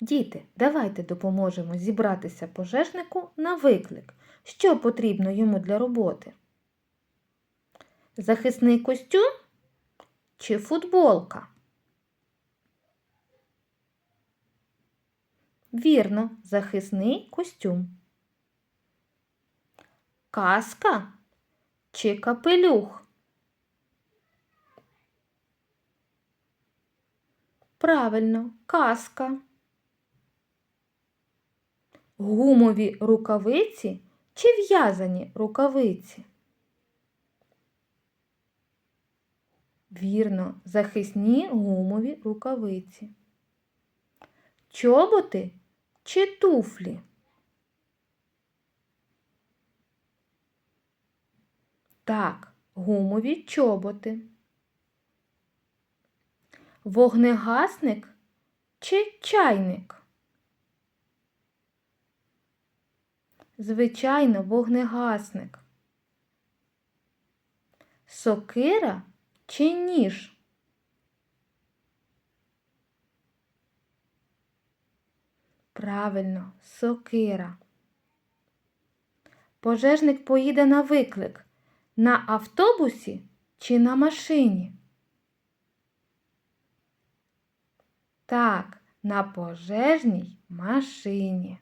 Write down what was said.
Діти, давайте допоможемо зібратися пожежнику на виклик. Що потрібно йому для роботи? Захисний костюм чи футболка? Вірно, захисний костюм. Каска чи капелюх? Правильно, каска. Гумові рукавиці чи в'язані рукавиці? Вірно, захисні гумові рукавиці. Чоботи чи туфлі? Так, гумові чоботи. Вогнегасник чи чайник? Звичайно, вогнегасник. Сокира чи ніж? Правильно, сокира. Пожежник поїде на виклик на автобусі чи на машині? Так, на пожежній машині.